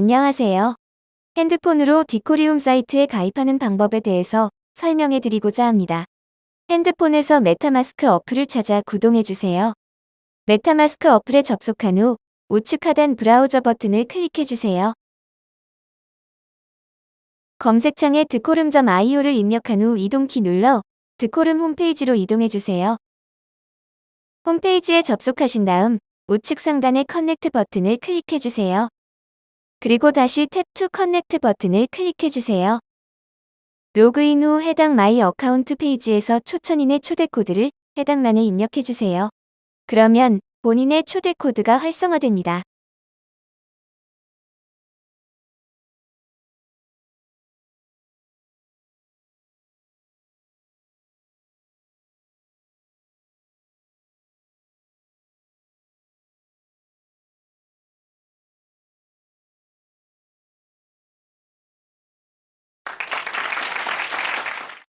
안녕하세요. 핸드폰으로 디코리움 사이트에 가입하는 방법에 대해서 설명해 드리고자 합니다. 핸드폰에서 메타마스크 어플을 찾아 구동해 주세요. 메타마스크 어플에 접속한 후 우측 하단 브라우저 버튼을 클릭해 주세요. 검색창에 드코름.io를 입력한 후 이동키 눌러 드코름 홈페이지로 이동해 주세요. 홈페이지에 접속하신 다음 우측 상단의 커넥트 버튼을 클릭해 주세요. 그리고 다시 탭 투 커넥트 버튼을 클릭해 주세요. 로그인 후 해당 마이 어카운트 페이지에서 초천인의 초대 코드를 해당란에 입력해 주세요. 그러면 본인의 초대 코드가 활성화됩니다.